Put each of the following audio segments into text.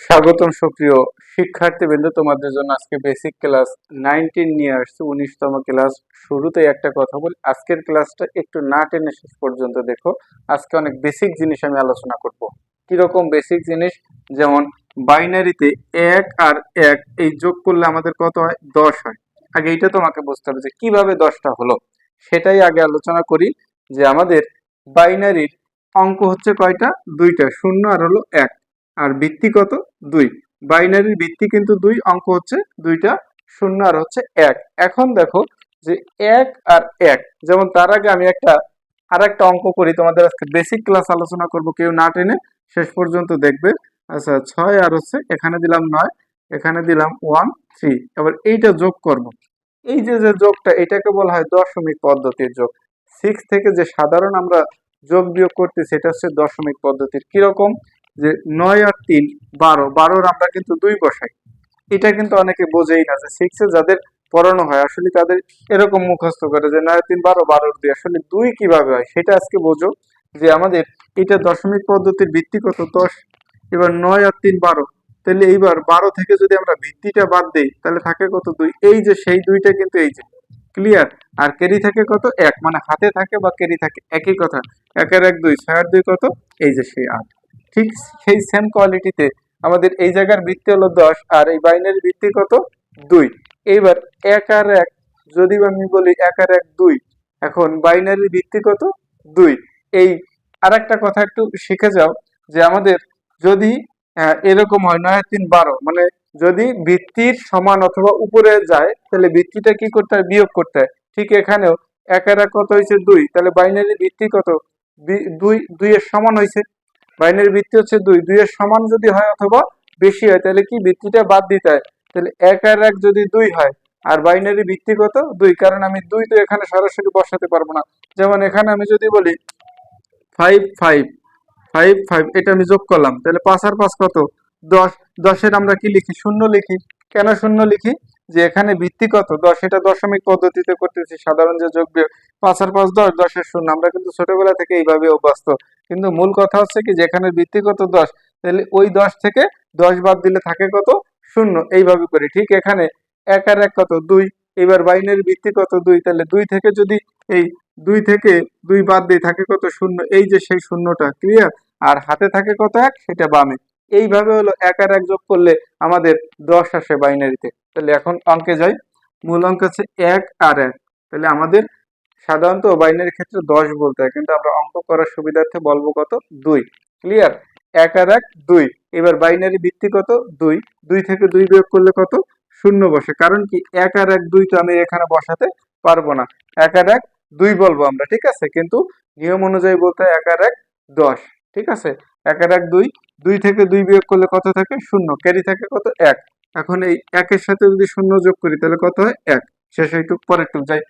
স্বাগতম সুপ্রিয় শিক্ষার্থীবৃন্দ, তোমাদের জন্য আজকে বেসিক ক্লাস নাইনটিন নিয়ে আসছি উনিশতম ক্লাস শুরুতেই একটা কথা বলি। আজকের ক্লাসটা একটু না টেনে শেষ পর্যন্ত দেখো। আজকে অনেক বেসিক জিনিস আমি আলোচনা করব। কীরকম বেসিক জিনিস? যেমন বাইনারিতে এক আর এক, এই যোগ করলে আমাদের কত হয়? দশ হয়। আগে এইটা তোমাকে বুঝতে হবে যে কীভাবে দশটা হলো। সেটাই আগে আলোচনা করি যে আমাদের বাইনারির অঙ্ক হচ্ছে কয়টা? দুইটা। শূন্য আর হলো এক। আর ভিত্তি কত? দুই। বাইনারির ভিত্তি কিন্তু দুই, অঙ্ক হচ্ছে দুইটা, শূন্য আর হচ্ছে এক। এখন দেখো যে এক আর এক, যেমন তার আগে আমি একটা আর একটা অঙ্ক করি, তোমাদের আজকে বেসিক ক্লাস আলোচনা করব, কেউ না টেনে, শেষ পর্যন্ত দেখবে। আচ্ছা ছয় আর হচ্ছে, এখানে দিলাম নয়, এখানে দিলাম ওয়ান থ্রি এবার এইটা যোগ করব। এই যে যে যোগটা, এটাকে বলা হয় দশমিক পদ্ধতির যোগ। সিক্স থেকে যে সাধারণ আমরা যোগ বিয়োগ করতে সেটা হচ্ছে দশমিক পদ্ধতির। কীরকম? যে নয় আর তিন, বারো। বারোর আমরা কিন্তু দুই বসাই। এটা কিন্তু অনেকে বোঝেই না যে সিক্সে যাদের পড়ানো হয়, আসলে তাদের এরকম মুখস্থ করে যে নয়, তিন, বারো, বারোর দুই। আসলে দুই কীভাবে হয়, সেটা আজকে বোঝো যে আমাদের এটা দশমিক পদ্ধতির ভিত্তি কত? দশ। এবার নয় আর তিন, বারো। তাহলে এইবার বারো থেকে যদি আমরা ভিত্তিটা বাদ দেই, তাহলে থাকে কত? দুই। এই যে সেই দুইটা কিন্তু এই যে ক্লিয়ার আর কেরি থাকে কত? এক। মানে হাতে থাকে বা কেরি থাকে, একই কথা। একের এক, দুই। ছয় আর দুই কত? এই যে সেই আট। ঠিক সেই সেম কোয়ালিটিতে আমাদের এই জায়গার বৃত্তি হলো দশ আর এই বাইনারি ভিত্তি কত? দুই। এইবার এক আর এক যদি আমি বলি এক আর এক দুই, এখন বাইনারি ভিত্তি কত? দুই। এই আর একটা কথা একটু শিখে যাও যে আমাদের যদি এরকম হয় নয় তিন বারো মানে যদি ভিত্তির সমান অথবা উপরে যায়, তাহলে ভিত্তিটা কি করতে হয়? বিয়োগ করতে হয়। ঠিক এখানেও এক আর এক কত হয়েছে? দুই। তাহলে বাইনারি ভিত্তি কত? দুই, দুইয়ের সমান হয়েছে। বাইনারি ভিত্তি হচ্ছে দুই। দুইয়ের সমান যদি হয় অথবা বেশি হয়, তাহলে কি ভিত্তিটা বাদ দিতে হয়? তাহলে এক আর এক যদি দুই হয়, আর বাইনারি ভিত্তি কত? দুই। কারণ আমি দুই তো এখানে সরাসরি বসাতে পারব না। যেমন এখানে আমি যদি বলি ফাইভ ফাইভ ফাইভ ফাইভ এটা আমি যোগ করলাম। তাহলে পাঁচ আর পাঁচ কত? দশ। দশের আমরা কি লিখি? শূন্য লিখি। কেন শূন্য লিখি? যে এখানে ভিত্তি কত? দশ, এটা দশমিক পদ্ধতিতে করতেছি। সাধারণ যে যোগ বিয়োগ, পাঁচ আর পাঁচ দশ, দশের শূন্য। আমরা কিন্তু ছোটবেলা থেকে এইভাবে অভ্যস্ত। কিন্তু মূল কথা হচ্ছে কি যেখানে ভিত্তি কত দশ, তাহলে ওই দশ থেকে দশ বাদ দিলে থাকে কত? শূন্য। এইভাবে করি। ঠিক এখানে এক আর এক কত? দুই। এবার বাইনের ভিত্তি কত? দুই। তাহলে দুই থেকে যদি এই দুই থেকে দুই বাদ দিয়ে থাকে কত? শূন্য। এই যে সেই শূন্যটা, ক্লিয়ার? আর হাতে থাকে কত এক? সেটা বামে। এইভাবে হলো এক আর এক যোগ করলে আমাদের দশ আসে বাইনারিতে। তাহলে এখন অঙ্কে যাই। মূল অঙ্ক হচ্ছে এক আর এক। তাহলে আমাদের সাধারণত বাইনারির ক্ষেত্রে দশ বলতে হয়, কিন্তু আমরা অঙ্ক করার সুবিধার্থে বলব কত? দুই। ক্লিয়ার এক আর এক, দুই। এবার বাইনারি ভিত্তি কত? দুই। দুই থেকে দুই বিয়োগ করলে কত? শূন্য বসে। কারণ কি? এক আর এক, দুই তো আমি এখানে বসাতে পারব না। এক আর এক, দুই বলব আমরা, ঠিক আছে? কিন্তু নিয়ম অনুযায়ী বলতে এক আর এক, দশ। ঠিক আছে? এক আর এক, দুই দুই থেকে দুই বিয়োগ করলে কত থাকে? শূন্য। ক্যারি থাকে কত? এক। এখন এই একের সাথে যদি শূন্য যোগ করি, তাহলে কত হয়? এক। শেষ এইটুক পরেরটুক যাই।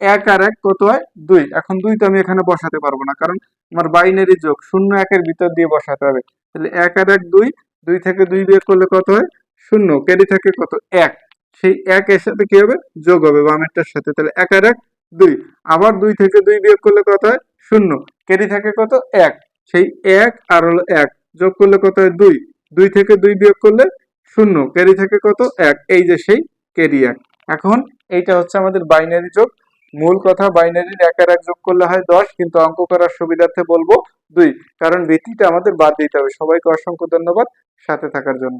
এক আর এক কত হয়? দুই। এখন দুই তো আমি এখানে বসাতে পারব না, কারণ আমার বাইনারি যোগ শূন্য একের ভিতর দিয়ে বসাতে হবে। তাহলে এক আর এক, দুই। দুই থেকে দুই বিয়োগ করলে কত হয়? শূন্য। ক্যারি থাকে কত? এক। সেই এক এর সাথে কি হবে? যোগ হবে বামেরটার সাথে। তাহলে এক আর এক, দুই। আবার দুই থেকে দুই বিয়োগ করলে কত হয়? শূন্য। ক্যারি থাকে কত? এক। সেই এক আর হলো এক। যোগ করলে কত হয়? দুই। দুই থেকে দুই বিয়োগ করলে শূন্য। ক্যারি থেকে কত? এক। এই যে সেই ক্যারি এক। এখন এইটা হচ্ছে আমাদের বাইনারি যোগ। মূল কথা বাইনারির এক আর এক যোগ করলে হয় দশ, কিন্তু অঙ্ক করার সুবিধার্থে বলব দুই। কারণ ভিত্তিটা আমাদের বাদ দিতে হবে। সবাইকে অসংখ্য ধন্যবাদ সাথে থাকার জন্য।